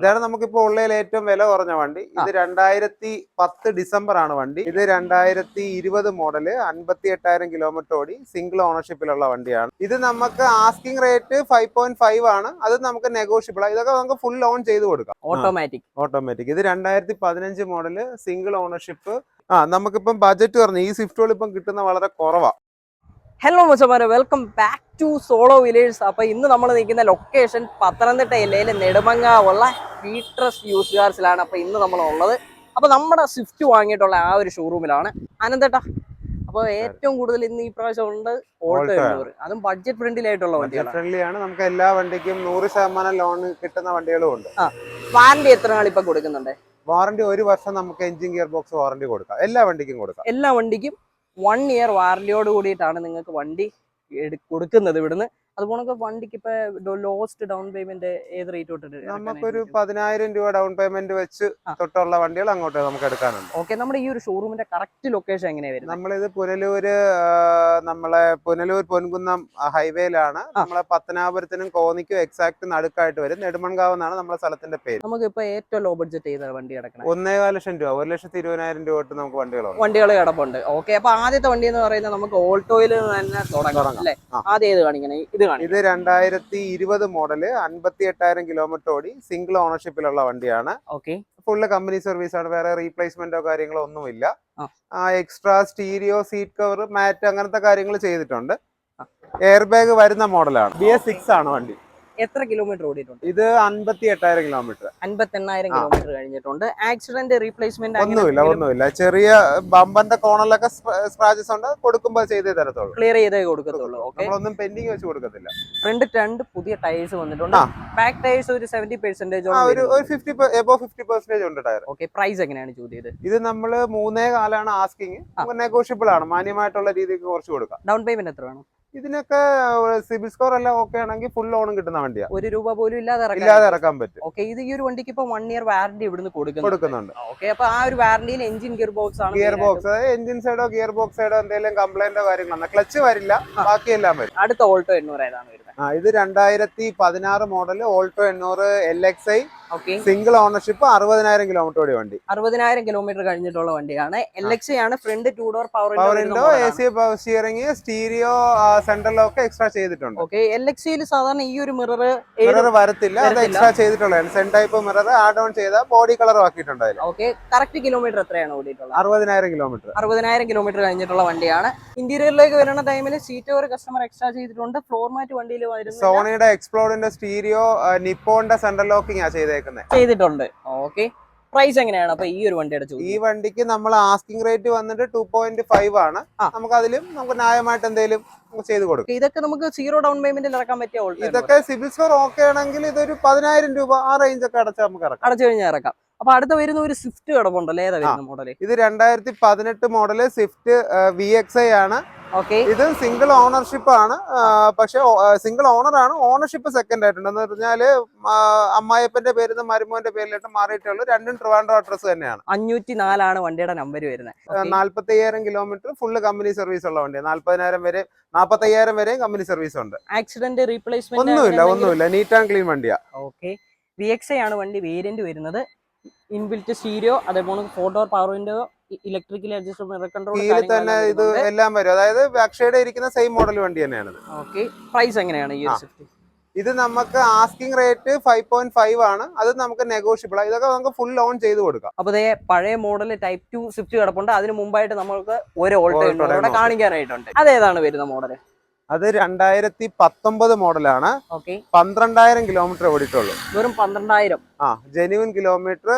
ഇതാണ് നമുക്കിപ്പോ ഉള്ളതിൽ ഏറ്റവും വില കുറഞ്ഞ വണ്ടി. ഇത് രണ്ടായിരത്തി പത്ത് ഡിസംബർ ആണ് വണ്ടി. ഇത് രണ്ടായിരത്തി ഇരുപത് മോഡൽ അൻപത്തി എട്ടായിരം കിലോമീറ്റർ ഓടി സിംഗിൾ ഓണർഷിപ്പിലുള്ള വണ്ടിയാണ്. ഇത് നമുക്ക് asking rate five point five ആണ്. അത് നമുക്ക് നെഗോഷ്യബിൾ ഇതൊക്കെ നമുക്ക് ഫുൾ ലോൺ ചെയ്ത് കൊടുക്കാം. ഓട്ടോമാറ്റിക് ഓട്ടോമാറ്റിക് ഇത് രണ്ടായിരത്തി പതിനഞ്ച് മോഡൽ സിംഗിൾ ഓണർഷിപ്പ് ആ നമുക്കിപ്പം ബജറ്റ് പറഞ്ഞു ഈ സ്വിഫ്റ്റുകൾ ഇപ്പം കിട്ടുന്ന വളരെ കുറവാ. Hello മുച്ചമാരെ welcome back to solo wheelers അപ്പോൾ ഇന്ന് നമ്മൾ നിൽക്കുന്ന ലൊക്കേഷൻ പത്തനംതിട്ട ജില്ലയിലെ നെടുമങ്ങാവുള്ള ഫീട്രസ് യൂസ് കാർസിലാണ് അപ്പൊ ഇന്ന് നമ്മൾ ഉള്ളത് അപ്പൊ നമ്മുടെ സ്വിഫ്റ്റ് വാങ്ങിയിട്ടുള്ള ആ ഒരു ഷോറൂമിലാണ് അനന്തേട്ട അപ്പോൾ ഏറ്റവും കൂടുതൽ ഇന്ന് ഈ പ്രാവശ്യം ഉണ്ട് ഓൾട്ടോ. എണ്ണൂറ് അതും ബഡ്ജറ്റ് ഫ്രണ്ട്ലിയായിട്ടുള്ള ആയിട്ടുള്ള വണ്ടികളാണ്. ഫ്രണ്ട്ലിയാണ് നമുക്ക് എല്ലാ വണ്ടിക്കും നൂറ് ശതമാനം ലോൺ കിട്ടുന്ന വണ്ടികളും ഉണ്ട്. വാറന്റി എത്ര നാൾ ഇപ്പൊ കൊടുക്കുന്നുണ്ട്? വാറണ്ടി ഒരു വർഷം നമുക്ക് എഞ്ചിൻ ഗിയർ ബോക്സ് വാറണ്ടി കൊടുക്കാം. എല്ലാ വണ്ടിക്കും കൊടുക്കാം. എല്ലാ വണ്ടിക്കും വൺ ഇയർ വാറന്റിയോട് കൂടിയിട്ടാണ് നിങ്ങൾക്ക് വണ്ടി കൊടുക്കുന്നത് ഇവിടുന്ന്. അതുപോലെ വണ്ടിക്ക് ഇപ്പൊ ലോസ്റ്റ് ഡൗൺ പേയ്മെന്റ് ഏത് റേറ്റ് തൊട്ടിട്ട് നമുക്കൊരു പതിനായിരം രൂപ ഡൗൺ പേയ്മെന്റ് വെച്ച് തൊട്ടുള്ള വണ്ടികൾ അങ്ങോട്ട് നമുക്ക് എടുക്കാനുണ്ട്. ഓക്കെ നമ്മുടെ ഈ ഒരു ഷോറൂമിന്റെ കറക്റ്റ് ലൊക്കേഷൻ എങ്ങനെയാ വരുന്നത്? നമ്മളിത് പുനലൂര് നമ്മളെ പുനലൂർ പൊൻകുന്നം ഹൈവേയിലാണ് നമ്മളെ പത്തനാപുരത്തിനും കോന്നിക്കും എക്സാക്ട് നടുക്കായിട്ട് വരും. നെടുമൺകാവ് എന്നാണ് നമ്മുടെ സ്ഥലത്തിന്റെ പേര്. നമുക്ക് ഇപ്പൊ ഏറ്റവും ലോ ബഡ്ജറ്റ് ചെയ്ത വണ്ടി കിടക്കണം? ഒന്നേകാൽ ലക്ഷം രൂപ ഒരു ലക്ഷത്തി ഇരുപതിനായിരം രൂപ തൊട്ട് നമുക്ക് വണ്ടികളുണ്ട്. വണ്ടികൾ കിടപ്പുണ്ട്. ഓക്കെ അപ്പൊ ആദ്യത്തെ വണ്ടി എന്ന് പറയുന്നത് നമുക്ക് ഓൾട്ടോയിൽ തന്നെ തുടങ്ങാം അല്ലെ. ആദ്യം ഏത് കാണിക്കണേ? ഇത് ഇത് രണ്ടായിരത്തി ഇരുപത് മോഡൽ അൻപത്തി എട്ടായിരം കിലോമീറ്റർ ഓടി സിംഗിൾ ഓണർഷിപ്പിലുള്ള വണ്ടിയാണ്. ഓക്കെ. ഫുള്ള് കമ്പനി സർവീസ് ആണ്. വേറെ റീപ്ലേസ്മെന്റോ കാര്യങ്ങളോ ഒന്നുമില്ല. ആ. Extra stereo seat cover mat അങ്ങനത്തെ കാര്യങ്ങൾ ചെയ്തിട്ടുണ്ട്. എയർ ബാഗ് വരുന്ന മോഡലാണ്. ബി എസ് സിക്സ് ആണ് വണ്ടി. എത്ര കിലോമീറ്റർ ഓടിയിട്ടുണ്ട്? ഇത് അൻപത്തി എട്ടായിരം കിലോമീറ്റർ. അൻപത്തി എണ്ണായിരം. കിലോമീറ്റർ കഴിഞ്ഞിട്ടുണ്ട്. ആക്സിഡന്റ് റീപ്ലേസ്മെന്റ് ഒന്നുമില്ല ഒന്നുമില്ല. ചെറിയ ബമ്പന്റെ കോണലൊക്കെ സ്ക്രാച്ചസ് ഉണ്ട്. കൊടുക്കുമ്പോൾ ചെയ്തേ തരത്തുള്ളൂ. ക്ലിയർ ചെയ്തേ കൊടുക്കത്തുള്ളൂ ഓക്കെ നമ്മളൊന്നും പെൻഡിങ് വെച്ച് കൊടുക്കത്തില്ല. രണ്ട് രണ്ട് പുതിയ ടയേഴ്സ് വന്നിട്ടുണ്ട്. ബാക്ക് ടയേഴ്സ് ഒരു സെവന്റി പെർസെന്റേജ് ഉണ്ട് ടയർ ഓക്കെ പ്രൈസ് എങ്ങനെയാണ് ചോദ്യത് ഇത് നമ്മൾ മൂന്നേ കാലാണ് ആസ്കിങ് നെഗോഷ്യബിൾ ആണ്. മാന്യമായിട്ടുള്ള രീതിക്ക് കുറച്ച് കൊടുക്കാം. ഡൗൺ പേയ്മെന്റ് എത്ര വേണം ഇതിനൊക്കെ സിബിൽ സ്കോർ എല്ലാം ഓക്കെ ആണെങ്കിൽ ഫുൾ ലോണും കിട്ടുന്ന വണ്ടിയാണ് ഒരു രൂപ പോലും ഇല്ലാതെ ഇല്ലാതെ ഇറക്കാൻ പറ്റും. ഓക്കെ ഇത് ഈ ഒരു വണ്ടിക്ക് ഇപ്പൊ വൺ ഇയർ വാറന്റി ഇവിടുന്ന് കൊടുക്കുന്നു കൊടുക്കുന്നുണ്ട്. ഓക്കെ അപ്പൊ ആ ഒരു വാറന്റിയിൽ എഞ്ചിൻ ഗിയർ ബോക്സ് ആണ് ഗിയർ ബോക്സ് അതായത് എഞ്ചിൻ സൈഡോ ഗിയർ ബോക്സ് സൈഡോ എന്തെങ്കിലും കംപ്ലൈന്റോ കാര്യങ്ങളോ ക്ലച്ച് വരില്ല. ബാക്കിയെല്ലാം വരും. അടുത്ത ഓൾട്ടോ എണ്ണൂറ് ഏതാണ് വരുന്നത്? ഇത് രണ്ടായിരത്തി പതിനാറ് മോഡൽ ഓൾട്ടോ എണ്ണൂറ് L X I okay. Single ownership അറുപതിനായിരം കിലോമീറ്റർ ഓടി വണ്ടി. അറുപതിനായിരം കിലോമീറ്റർ കഴിഞ്ഞിട്ടുള്ള വണ്ടിയാണ്. എൽ എക്സ് ആണ് front two door power power window A C power steering stereo central ഒക്കെ എക്സ്ട്രാ ചെയ്തിട്ടുണ്ട്. ഓക്കെ. എൽ എക്സിയിൽ സാധാരണ ഈ ഒരു മിറർ മിറർ വരത്തില്ല. അത് എക്സ്ട്രാ ചെയ്തിട്ടുള്ളതാണ്. Zen type mirror add on ചെയ്ത ബോഡി കളർ ആക്കിയിട്ടുണ്ട് ഓക്കെ. കറക്റ്റ് കിലോമീറ്റർ എത്രയാണ് ഓടിയിട്ടുള്ളത്? അറുപതിനായിരം കിലോമീറ്റർ അറുപതിനായിരം കിലോമീറ്റർ കഴിഞ്ഞിട്ടുള്ള വണ്ടിയാണ്. ഇന്റീരിയറിലേക്ക് വരുന്ന ടൈമിൽ സീറ്റ് ഒരു കസ്റ്റമർ എക്സ്ട്രാ ചെയ്തിട്ടുണ്ട്. ഫ്ലോർ മാറ്റ് വണ്ടിയിൽ വരുന്ന സോണിയുടെ എക്സ്പ്ലോറിന്റെ സ്റ്റീരിയോ നിപ്പോന്റെ സെന്റർ ലോക്കിംഗ് ആ ചെയ്തേക്കുന്നത് ചെയ്തിട്ടുണ്ട്. ഓക്കെ. പ്രൈസ് എങ്ങനെയാണ്? അപ്പൊ ഈ ഒരു വണ്ടിയുടെ ഈ വണ്ടിക്ക് നമ്മൾ ആസ്കിംഗ് റേറ്റ് വന്നിട്ട് ടു പോയിന്റ് ഫൈവ് ആണ്. നമുക്ക് അതിലും നമുക്ക് ന്യായമായിട്ട് എന്തെങ്കിലും ചെയ്തു കൊടുക്കും. ഇതൊക്കെ നമുക്ക് സീറോ ഡൗൺ പേയ്മെന്റിൽ ഇറക്കാൻ പറ്റിയ ഇതൊക്കെ സിബിൽ സ്കോർ ഓക്കെ ആണെങ്കിൽ ഇതൊരു പതിനായിരം രൂപ ആ റേഞ്ച് ഒക്കെ അടച്ചാൽ നമുക്ക് ഇറക്കാം. അടച്ചു കഴിഞ്ഞാൽ ഇറക്കാം. അപ്പൊ അടുത്ത വരുന്ന ഒരു സ്വിഫ്റ്റ് കിടപ്പുണ്ടല്ലോ. ഏതാ വരുന്ന മോഡൽ ഇത് രണ്ടായിരത്തി പതിനെട്ട് model Swift V X I ആണ്. ഇത് സിംഗിൾ ഓണർഷിപ്പ് ആണ്. പക്ഷെ സിംഗിൾ ഓണർ ആണ്. ഓണർഷിപ്പ് സെക്കൻഡ് ആയിട്ടുണ്ട്. എന്ന് പറഞ്ഞാൽ അമ്മായിപ്പന്റെ പേരിൽ നിന്ന് മരുമോന്റെ പേരിലോട്ട് മാറിയിട്ടുള്ള രണ്ടും ട്രിവാൻഡ്രോ അഡ്രസ് തന്നെയാണ്. അഞ്ഞൂറ്റി നാലാണ് വണ്ടിയുടെ നമ്പർ വരുന്നത്. നാല്പത്തി അയ്യായിരം കിലോമീറ്റർ ഫുള്ള് കമ്പനി സർവീസ് ഉള്ള വണ്ടി നാല്പതിനായിരം വരെ നാൽപ്പത്തി അയ്യായിരം വരെയും കമ്പനി സർവീസ് ഉണ്ട്. ആക്സിഡന്റ് റീപ്ലേസ്മെന്റ് ഒന്നുമില്ല ഒന്നുമില്ല. നീറ്റ് ആൻഡ് ക്ലീൻ വണ്ടിയാ. ഓക്കെ. വി എക്സ് ആണ് വണ്ടി വേരിയന്റ് വരുന്നത്. ഇൻബിൽറ്റ് സ്റ്റീരിയോ അതേപോലെ four door power window electrically adjustable control കീഴിൽ തന്നെ ഇത് എല്ലാം വരും. അതായത് അക്ഷയുടെ ഇരിക്കുന്ന സെയിം മോഡൽ വണ്ടി തന്നെയാണ് ഓക്കെ പ്രൈസ് എങ്ങനെയാണ് ഈ സ്വിഫ്റ്റ് ഇത് നമുക്ക് asking rate five point five ആണ്. അത് നമുക്ക് നെഗോഷ്യബിൾ ഇതൊക്കെ നമുക്ക് ഫുൾ ലോൺ ചെയ്ത് കൊടുക്കാം. അപ്പൊ അതേ പഴയ മോഡൽ ടൈപ്പ് ടു സ്വിഫ്റ്റ് കിടപ്പുണ്ട്. അതിന് മുമ്പായിട്ട് നമുക്ക് ഒരു ഓൾട്ടോ കാണിക്കാനായിട്ടുണ്ട്. അതേതാണ് വരുന്ന മോഡൽ അത് രണ്ടായിരത്തി പത്തൊമ്പത് മോഡലാണ് പന്ത്രണ്ടായിരം കിലോമീറ്റർ ഓടിയിട്ടുള്ളൂ. വെറും പന്ത്രണ്ടായിരം. ആ ജെനുവിൻ കിലോമീറ്റർ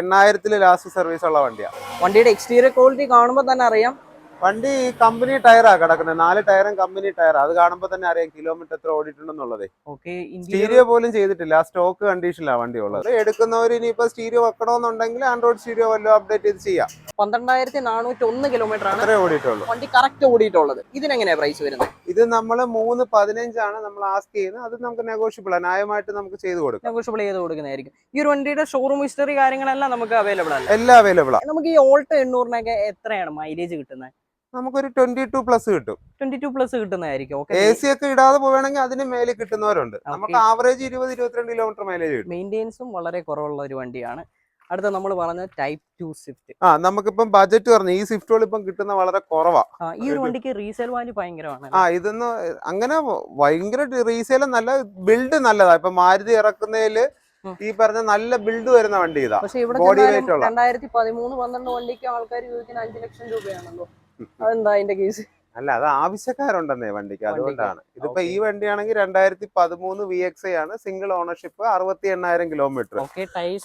എണ്ണായിരത്തിൽ ലാസ്റ്റ് സർവീസ് ഉള്ള വണ്ടിയാണ് വണ്ടിയുടെ എക്സ്റ്റീരിയർ ക്വാളിറ്റി കാണുമ്പോൾ തന്നെ അറിയാം. വണ്ടി കമ്പനി ടയറാ കിടക്കുന്നത് നാല് ടയറും കമ്പനി ടയറാ. അത് കാണുമ്പോൾ തന്നെ അറിയാം കിലോമീറ്റർ എത്ര ഓടിയിട്ടുണ്ടെന്നുള്ളത്. ഓക്കെ സ്റ്റീരിയോ പോലും ചെയ്തിട്ടില്ല. ആ സ്റ്റോക്ക് കണ്ടീഷനിലാണ് വണ്ടി ഉള്ളത്. എടുക്കുന്നവർ ഇനിയിപ്പോ സ്റ്റീരിയോ വെക്കണമെന്നുണ്ടെങ്കിൽ ആൻഡ്രോയിഡ് സ്റ്റീരിയോ വല്ലതും അപ്ഡേറ്റ് ചെയ്ത് ചെയ്യാം. പന്ത്രണ്ടായിരത്തി നാനൂറ്റി ഒന്ന് കിലോമീറ്റർ ആണ് ഓടിയിട്ടുള്ളൂ. വണ്ടി കറക്റ്റ് ഓടിയിട്ടുള്ളത്. ഇതിനെങ്ങനെയാ പ്രൈസ് വരുന്നത്? ഇത് നമ്മൾ മൂന്ന് പതിനഞ്ചാണ് നമ്മൾ ആസ്ക് ചെയ്യുന്നത്. അത് നമുക്ക് നെഗോഷ്യബിൾ ആണ് ന്യായമായിട്ട് നമുക്ക് ചെയ്ത് കൊടുക്കാം. നെഗോഷ്യബിൾ ചെയ്ത് കൊടുക്കുന്നതായിരിക്കും. ഈ ഒരു വണ്ടിയുടെ ഷോറൂം ഹിസ്റ്ററി കാര്യങ്ങളെല്ലാം നമുക്ക് അവൈലബിൾ ആണ് എല്ലാം അവൈലബിൾ ആണ് നമുക്ക് ഈ ഓൾട്ടോ എണ്ണൂറിനൊക്കെ എത്രയാണ് മൈലേജ് കിട്ടുന്നത്? നമുക്കൊരു ട്വന്റി ടു പ്ലസ് കിട്ടും. ട്വന്റി ടു പ്ലസ് കിട്ടുന്നതായിരിക്കും എ സി ഒക്കെ ഇടാതെ പോവുകയാണെങ്കിൽ അതിന് മേലെ കിട്ടുന്നവരുണ്ട്. നമുക്ക് ആവറേജ് ഇരുപത് ഇരുപത്തിരണ്ട് കിലോമീറ്റർ മൈലേജ് കിട്ടും. വളരെ കുറവുള്ള ഒരു വണ്ടിയാണ്. അടുത്ത നമ്മൾ പറഞ്ഞ ടൈപ്പ് ടു സ്വിഫ്റ്റ് ആ നമുക്കിപ്പം ബജറ്റ് പറഞ്ഞു ഈ സ്വിഫ്റ്റുകൾ ഇപ്പം കിട്ടുന്ന വളരെ കുറവാ. ഈ ഒരു വണ്ടിക്ക് റീസെയിൽ വാല്യൂ ഭയങ്കരമാണ് ആ ഇതൊന്ന് അങ്ങനെ ഭയങ്കര റീസെയിൽ നല്ല ബിൽഡ് നല്ലതാ. ഇപ്പൊ മാരുതി ഇറക്കുന്നതിൽ ഈ പറഞ്ഞ നല്ല ബിൽഡ് വരുന്ന വണ്ടി ഇതാ. പക്ഷേ ഇവിടെ. രണ്ടായിരത്തി പതിമൂന്ന് പന്ത്രണ്ട് വണ്ടിക്ക് ആൾക്കാർ ചോദിക്കുന്ന അഞ്ചു ലക്ഷം രൂപയാണല്ലോ. അതെന്താ അതിന്റെ കേസ് അല്ല അത് ആവശ്യക്കാരുണ്ടെന്നേ വണ്ടിക്ക്. അതുകൊണ്ടാണ്. ഇതിപ്പോ ഈ. വണ്ടിയാണെങ്കിൽ രണ്ടായിരത്തി പതിമൂന്ന് വി എക്സ് ഐ ആണ് സിംഗിൾ ഓണർഷിപ്പ് അറുപത്തി എണ്ണായിരം കിലോമീറ്റർ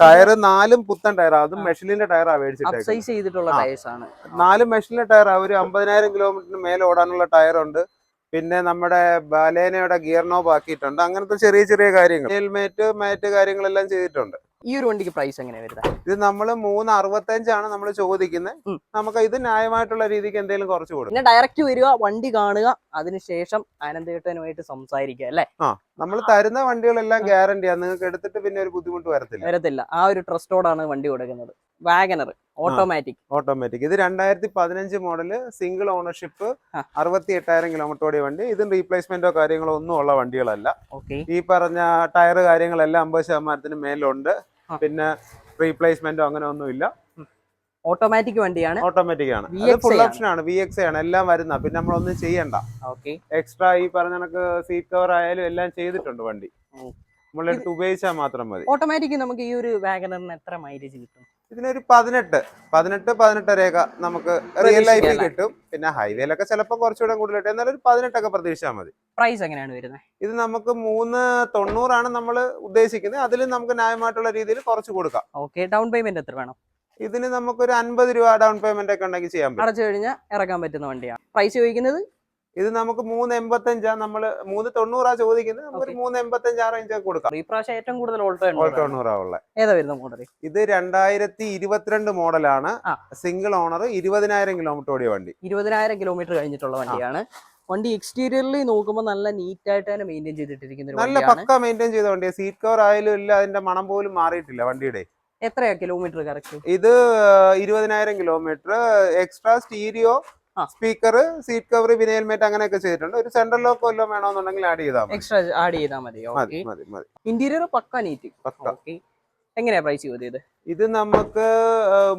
ടയർ നാലും പുത്തൻ ടയർ അതും. മെഷലിന്റെ ആ. ആണ്. നാല് മെഷീനിലെ ടയർ ഒരു അമ്പതിനായിരം കിലോമീറ്ററിന് മേലെ ഓടാനുള്ള ടയർ ഉണ്ട്. പിന്നെ നമ്മുടെ ബാലേനയുടെ ഗിയർ നോബ് ആക്കിയിട്ടുണ്ട്. അങ്ങനത്തെ ചെറിയ ചെറിയ കാര്യങ്ങൾ. ഹെൽമേറ്റ് മാറ്റ് കാര്യങ്ങളെല്ലാം ചെയ്തിട്ടുണ്ട്. ഈ ഒരു വണ്ടിക്ക് പ്രൈസ് എങ്ങനെയാ വരുന്നത് ഇത് നമ്മൾ മൂന്ന് അറുപത്തഞ്ചാണ് നമ്മൾ ചോദിക്കുന്നത് നമുക്ക് ഇത് ന്യായമായിട്ടുള്ള രീതിക്ക് എന്തെങ്കിലും കുറച്ച് കൊടുക്കും. പിന്നെ ഡയറക്റ്റ് വരിക വണ്ടി കാണുക അതിനുശേഷം ആനന്ദേട്ടനുമായിട്ട് സംസാരിക്കുക അല്ലെ? നമ്മൾ തരുന്ന വണ്ടികളെല്ലാം ഗ്യാരണ്ടിയാണ് നിങ്ങൾക്ക് എടുത്തിട്ട് പിന്നെ ഒരു ബുദ്ധിമുട്ട് വരത്തില്ല. വരത്തില്ല. ആ ഒരു ട്രസ്റ്റോടാണ് വണ്ടി കൊടുക്കുന്നത്. വാഗനർ ഓട്ടോമാറ്റിക് ഓട്ടോമാറ്റിക് ഇത് രണ്ടായിരത്തി പതിനഞ്ച് മോഡൽ സിംഗിൾ ഓണർഷിപ്പ് ആ. അറുപത്തി എട്ടായിരം കിലോമീറ്റർ ഓടിയ വണ്ടി. ഇതും റീപ്ലേസ്മെന്റോ കാര്യങ്ങളോ ഒന്നും ഉള്ള വണ്ടികളല്ല. ഈ പറഞ്ഞ ടയർ കാര്യങ്ങളെല്ലാം അമ്പത് ശതമാനത്തിന് മേലുണ്ട് ആ. പിന്നെ റീപ്ലേസ്മെന്റോ അങ്ങനെ ഒന്നുമില്ല ഓട്ടോമാറ്റിക് വണ്ടിയാണ്. ഓട്ടോമാറ്റിക് ആണ്. ഫുൾ. ഓപ്ഷൻ ആണ്. വി എക്സ് ആണ്. എല്ലാം വരുന്ന. പിന്നെ നമ്മളൊന്നും ചെയ്യണ്ട. എക്സ്ട്രാ ഈ പറഞ്ഞ കണക്ക് സീറ്റ് കവർ ആയാലും എല്ലാം ചെയ്തിട്ടുണ്ട് വണ്ടി. നമ്മളെടുത്ത് ഉപയോഗിച്ചാൽ മാത്രം മതി. ഓട്ടോമാറ്റിക് നമുക്ക് ഈ ഒരു വാഗനറിന് എത്ര മൈലേജ് കിട്ടും? ഇതിനൊരു പതിനെട്ട് പതിനെട്ട് പതിനെട്ടരയൊക്കെ നമുക്ക് റിയൽ ലൈഫിൽ കിട്ടും. പിന്നെ ഹൈവേയിലൊക്കെ ചിലപ്പോൾ കുറച്ചുകൂടെ കൂടുതൽ കിട്ടും എന്നാലും ഒരു പതിനെട്ടൊക്കെ പ്രതീക്ഷിച്ചാൽ മതി. പ്രൈസ് എങ്ങനെയാണ് വരുന്നത് ഇത് നമുക്ക് മൂന്ന് തൊണ്ണൂറാണ് നമ്മൾ ഉദ്ദേശിക്കുന്നത്. അതിൽ നമുക്ക് ന്യായമായിട്ടുള്ള രീതിയിൽ കുറച്ച് കൊടുക്കാം. ഓക്കെ ഡൗൺ പേയ്മെന്റ് എത്ര വേണം? ഇതിന് നമുക്കൊരു അൻപത് രൂപ ഡൗൺ പേയ്മെന്റ് ഒക്കെ ഉണ്ടെങ്കിൽ ചെയ്യാൻ പറ്റും. അടച്ചു കഴിഞ്ഞാൽ ഇറക്കാൻ പറ്റുന്ന വണ്ടിയാണ് പ്രൈസ് ചോദിക്കുന്നത്? ഇത് നമുക്ക് മൂന്ന് എൺപത്തഞ്ചാ നമ്മൾ മൂന്ന് തൊണ്ണൂറാ ചോദിക്കുന്നത്. നമുക്ക്. മൂന്ന് എൺപത്തഞ്ച് ആ റേഞ്ച് ഒക്കെ കൊടുക്കാം. ഈ പ്രാവശ്യം ഏറ്റവും കൂടുതൽ ഓൾട്ടോ ഓൾ തൊണ്ണൂറാ ഉള്ള. ഏതാ വരുന്ന മോഡൽ ഇത് രണ്ടായിരത്തി ഇരുപത്തിരണ്ട് മോഡലാണ് സിംഗിൾ ഓണർ ഇരുപതിനായിരം കിലോമീറ്റർ ഓടിയ വണ്ടി. ഇരുപതിനായിരം കിലോമീറ്റർ കഴിഞ്ഞിട്ടുള്ള വണ്ടിയാണ്. വണ്ടി എക്സ്റ്റീരിയറിൽ നോക്കുമ്പോൾ നല്ല നീറ്റ് ആയിട്ട് തന്നെ മെയിന്റെയിൻ ചെയ്തിട്ടിരിക്കുന്ന നല്ല പക്ക മെയിന്റെയിൻ ചെയ്ത വണ്ടി സീറ്റ് കവർ ആയാലും ഇല്ല അതിന്റെ മണം പോലും മാറിയിട്ടില്ല വണ്ടിയുടെ. എത്രയാ കിലോമീറ്റർ കറക്റ്റ് ഇത് ഇരുപതിനായിരം kilometre extra stereo. Speaker seat cover പിന്നെ ഹെൽമെറ്റ് അങ്ങനെയൊക്കെ ചെയ്തിട്ടുണ്ട്. ഒരു സെൻട്രൽ ലോക്ക് വല്ലതും വേണമെന്നുണ്ടെങ്കിൽ ആഡ് ചെയ്താൽ മതി. എക്സ്ട്രാ ആഡ് ചെയ്താൽ മതി. മതി മതി മതി. ഇന്റീരിയർ പക്ക നീറ്റ് ഓക്കെ എങ്ങനെയാ പ്രൈസ് ചെയ്തത് ഇത് നമുക്ക്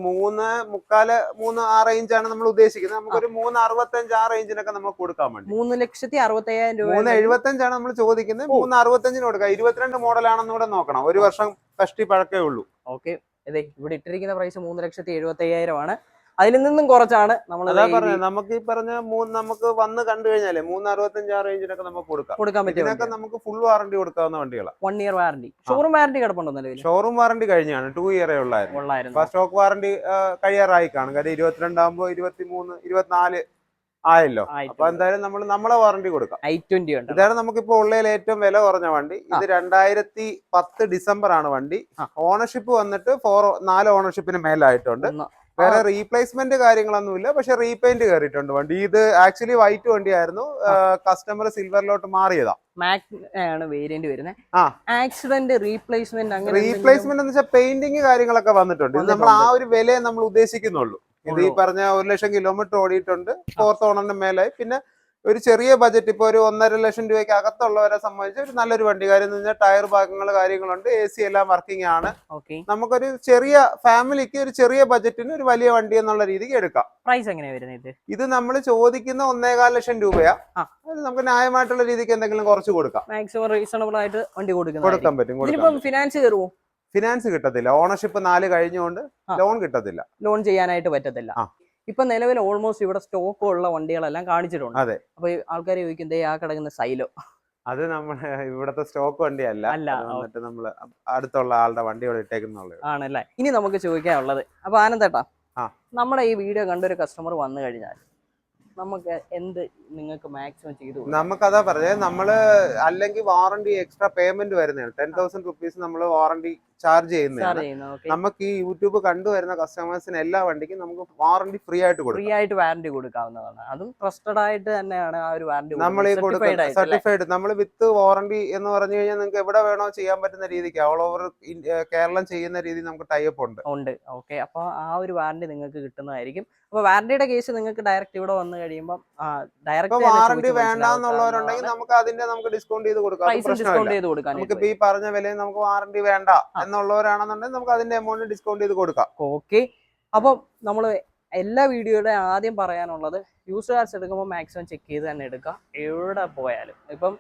മൂന്ന് മുക്കാൽ മൂന്ന് ആ റേഞ്ചാണ് നമ്മൾ ഉദ്ദേശിക്കുന്നത്. നമുക്ക് ഒരു മൂന്ന് അറുപത്തഞ്ച് ആ റേഞ്ചിനൊക്കെ നമുക്ക് കൊടുക്കാൻ വേണ്ടി. മൂന്ന് ലക്ഷത്തി അറുപത്തയ്യായിരം രൂപ മൂന്ന് എഴുപത്തഞ്ചാണ് നമ്മൾ ചോദിക്കുന്നത്. മൂന്ന് അറുപത്തഞ്ചിന് കൊടുക്കാം. ഇരുപത്തിരണ്ട് മോഡലാണെന്ന് കൂടെ നോക്കണം. ഒരു വർഷം കഷ്ടി പഴക്കേ ഉള്ളൂ. ഓക്കെ അതെ ഇവിടെ ഇട്ടിരിക്കുന്ന പ്രൈസ് മൂന്ന് ലക്ഷത്തി എഴുപത്തി അയ്യായിരം ആണ്. അതിൽ നിന്നും കുറച്ചാണ് നമ്മൾ അതാ പറഞ്ഞത്. നമുക്ക് ഈ പറഞ്ഞ മൂന്ന് നമുക്ക് വന്ന് കണ്ടു കഴിഞ്ഞാലേ മൂന്ന് അറുപത്തഞ്ച് ആ റേഞ്ചിനൊക്കെ നമുക്ക് കൊടുക്കാം. കൊടുക്കാൻ പറ്റും ഇതിനൊക്കെ നമുക്ക് ഫുൾ വാറണ്ടി കൊടുക്കാവുന്ന വണ്ടികളാണ് one year warranty showroom warranty കിടപ്പുണ്ടോ നിലവിൽ ഷോറൂം വാറണ്ടി കഴിഞ്ഞാണ്. ടു ഇയറേ ഉള്ളായിരുന്നു. ഉള്ളായിരുന്നു. ഫസ്റ്റ് സ്റ്റോക്ക് വാറണ്ടി കഴിയാറായി കാണും. കാര്യം ഇരുപത്തിരണ്ടാകുമ്പോ ഇരുപത്തി മൂന്ന് ഇരുപത്തിനാല് ആയല്ലോ. അപ്പൊ എന്തായാലും നമ്മൾ നമ്മളെ വാറണ്ടി കൊടുക്കാം. ഐ ട്വന്റി ഉണ്ട്. ഇതാണ് നമുക്കിപ്പോ ഉള്ളതിൽ ഏറ്റവും വില കുറഞ്ഞ വണ്ടി. ഇത് രണ്ടായിരത്തി പത്ത് ഡിസംബർ ആണ് വണ്ടി ഓണർഷിപ്പ് വന്നിട്ട് ഫോർ നാല് ഓണർഷിപ്പിന് മേലായിട്ടുണ്ട്. വേറെ റീപ്ലേസ്മെന്റ് കാര്യങ്ങളൊന്നുമില്ല. പക്ഷെ റീപെയിന്റ് കയറിയിട്ടുണ്ട് വണ്ടി. ഇത് ആക്ച്വലി വൈറ്റ് വണ്ടിയായിരുന്നു. കസ്റ്റമർ സിൽവറിലോട്ട് മാറിയതാ. ആണ് വേരിയന്റ് വരുന്നത്. ആക്സിഡന്റ് റീപ്ലേസ്മെന്റ് റീപ്ലേസ്മെന്റ് എന്ന് വെച്ചാൽ പെയിന്റിങ് കാര്യങ്ങളൊക്കെ വന്നിട്ടുണ്ട്. ഇത് നമ്മൾ ആ ഒരു വിലയെ നമ്മൾ ഉദ്ദേശിക്കുന്നുള്ളൂ. ഇത് ഈ. പറഞ്ഞ ഒരു ലക്ഷം കിലോമീറ്റർ ഓടിയിട്ടുണ്ട്. ഫോർത്ത് ഓണറിന്റെ മേലായി. പിന്നെ ഒരു ചെറിയ ബജറ്റ് ഇപ്പോൾ ഒരു ഒന്നര ലക്ഷം രൂപയ്ക്ക് അകത്തുള്ളവരെ സംബന്ധിച്ച് ഒരു നല്ലൊരു വണ്ടി. കാര്യം എന്ന് പറഞ്ഞാൽ ടയർ ഭാഗങ്ങൾ കാര്യങ്ങളുണ്ട്. എ സി എല്ലാം വർക്കിംഗ് ആണ്. നമുക്കൊരു ചെറിയ ഫാമിലിക്ക് ഒരു ചെറിയ ബജറ്റിന് ഒരു വലിയ വണ്ടി എന്നുള്ള രീതിക്ക് എടുക്കാം. പ്രൈസ് എങ്ങനെയാ വരുന്നത് ഇത്? നമ്മൾ ചോദിക്കുന്ന ഒന്നേകാൽ ലക്ഷം രൂപയാ. നമുക്ക് ന്യായമായിട്ടുള്ള രീതിക്ക് എന്തെങ്കിലും കുറച്ച് കൊടുക്കാം. മാക്സിമം റീസണബിൾ ആയിട്ട് വണ്ടി കൊടുക്കുന്നത് കൊടുക്കാൻ പറ്റും കൊടുക്കാം ഫിനാൻസ് കയറുമോ ഫിനാൻസ് കിട്ടത്തില്ല. ഓണർഷിപ്പ് നാല് കഴിഞ്ഞുകൊണ്ട് ലോൺ കിട്ടത്തില്ല. ലോൺ ചെയ്യാനായിട്ട് പറ്റത്തില്ല. ഇപ്പൊ നിലവിൽ ഓൾമോസ്റ്റ് ഇവിടെ സ്റ്റോക്ക് ഉള്ള വണ്ടികളെല്ലാം കാണിച്ചിട്ടുണ്ട്. അതെ. അപ്പൊ ആൾക്കാർ ചോദിക്കും ദേ ആ കിടക്കുന്ന സൈലോ. അത് നമ്മുടെ ഇവിടത്തെ സ്റ്റോക്ക് വണ്ടിയല്ല. അല്ല, എന്നിട്ട് നമ്മൾ അടുത്തുള്ള ആളുടെ വണ്ടി ഇവിടെ ഇട്ടേക്കുന്നുള്ളത് ആണല്ലേ? ഇനി നമുക്ക് ചോദിക്കാനുള്ളത്. അപ്പൊ ആനന്ദേട്ടാ. നമ്മുടെ ഈ വീഡിയോ കണ്ടൊരു കസ്റ്റമർ വന്നു കഴിഞ്ഞാൽ നമുക്ക് എന്ത് നിങ്ങൾക്ക് മാക്സിമം ചെയ്തു? നമുക്കതാ പറഞ്ഞത് നമ്മൾ അല്ലെങ്കിൽ വാറണ്ടി എക്സ്ട്രാ പേയ്മെന്റ് വരുന്നതാണ് ടെൻ തൗസൻഡ് റുപ്പീസ് നമ്മൾ വാറണ്ടി ചാർജ് ചെയ്യുന്നത് നമുക്ക് ഈ യൂട്യൂബ് കണ്ടുവരുന്ന കസ്റ്റമേഴ്സിന് എല്ലാ വണ്ടിക്കും നമുക്ക് വാറണ്ടി ഫ്രീ ആയിട്ട് ഫ്രീ ആയിട്ട് വാറണ്ടി കൊടുക്കാവുന്നതാണ്. അതും ട്രസ്റ്റഡ് ആയിട്ട് തന്നെയാണ് ആ ഒരു വാറണ്ടി നമ്മൾ ഈ കൊടുക്കുന്നത് സർട്ടിഫൈഡ് നമ്മൾ വിത്ത് വാറണ്ടി എന്ന് പറഞ്ഞു കഴിഞ്ഞാൽ നിങ്ങൾക്ക് എവിടെ വേണോ ചെയ്യാൻ പറ്റുന്ന രീതിക്ക് ഓൾ ഓവർ കേരളം ചെയ്യുന്ന രീതി നമുക്ക് ടൈപ്പ് ഉണ്ട്. ഉണ്ട്. ഓക്കെ അപ്പോൾ ആ ഒരു വാറണ്ടി നിങ്ങൾക്ക് കിട്ടുന്നതായിരിക്കും. അപ്പോൾ വാറണ്ടിയുടെ കേസ് നിങ്ങൾക്ക് ഡയറക്റ്റ് ഇവിടെ വന്നു കഴിയുമ്പോൾ ഡയറക്റ്റ് വാറണ്ടി വേണ്ടെന്നുള്ളവരുണ്ടെങ്കിൽ നമുക്ക് അതിന്റെ നമുക്ക് ഡിസ്കൗണ്ട് ചെയ്ത് കൊടുക്കാം. ഡിസ്കൗണ്ട് ചെയ്ത് കൊടുക്കാം നമുക്ക് ഈ പറഞ്ഞ വിലയിൽ നമുക്ക് വാറണ്ടി വേണ്ട. എന്നുള്ളവരാണെന്നുണ്ടെങ്കിൽ നമുക്ക് അതിന്റെ എമൗണ്ട് ഡിസ്കൗണ്ട് ചെയ്ത് കൊടുക്കാം. ഓക്കെ അപ്പം നമ്മൾ എല്ലാ വീഡിയോയുടെ ആദ്യം പറയാനുള്ളത് യൂസ് കാർഡ്സ് എടുക്കുമ്പോൾ മാക്സിമം ചെക്ക് ചെയ്ത് തന്നെ എടുക്കുക. എവിടെ പോയാലും. ഇപ്പം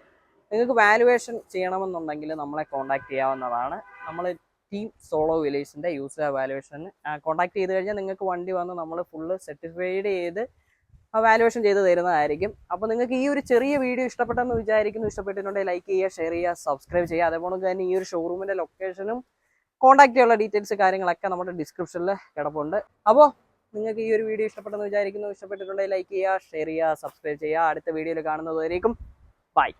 നിങ്ങൾക്ക് വാലുവേഷൻ ചെയ്യണമെന്നുണ്ടെങ്കിൽ നമ്മളെ കോൺടാക്ട് ചെയ്യാവുന്നതാണ്. നമ്മൾ ടീം സോളോ വില്ലേജിന്റെ യൂസർ വാലുവേഷൻ കോൺടാക്ട് ചെയ്ത് കഴിഞ്ഞാൽ നിങ്ങൾക്ക് വണ്ടി വന്ന് നമ്മൾ ഫുള്ള് സർട്ടിഫൈഡ് ചെയ്ത് വാലുവേഷൻ ചെയ്ത് തരുന്നതായിരിക്കും. അപ്പോൾ നിങ്ങൾക്ക് ഈ ഒരു ചെറിയ വീഡിയോ ഇഷ്ടപ്പെട്ടെന്ന് വിചാരിക്കുന്നു ഇഷ്ടപ്പെട്ടിട്ടുണ്ടെങ്കിൽ ലൈക്ക് ചെയ്യുക ഷെയർ ചെയ്യുക സബ്സ്ക്രൈബ് ചെയ്യുക. അതേപോലെ തന്നെ ഈ ഒരു ഷോറൂമിന്റെ ലൊക്കേഷനും കോൺടാക്ട് ചെയ്യാനുള്ള ഡീറ്റെയിൽസ് കാര്യങ്ങളൊക്കെ നമ്മുടെ ഡിസ്ക്രിപ്ഷനിൽ കിടപ്പുണ്ട്. അപ്പോൾ നിങ്ങൾക്ക് ഈ ഒരു വീഡിയോ ഇഷ്ടപ്പെട്ടെന്ന് വിചാരിക്കുന്നു. ഇഷ്ടപ്പെട്ടിട്ടുണ്ടെങ്കിൽ ലൈക്ക് ചെയ്യുക ഷെയർ ചെയ്യുക സബ്സ്ക്രൈബ് ചെയ്യുക. അടുത്ത വീഡിയോയിൽ കാണുന്നത് വരേക്കും ബൈ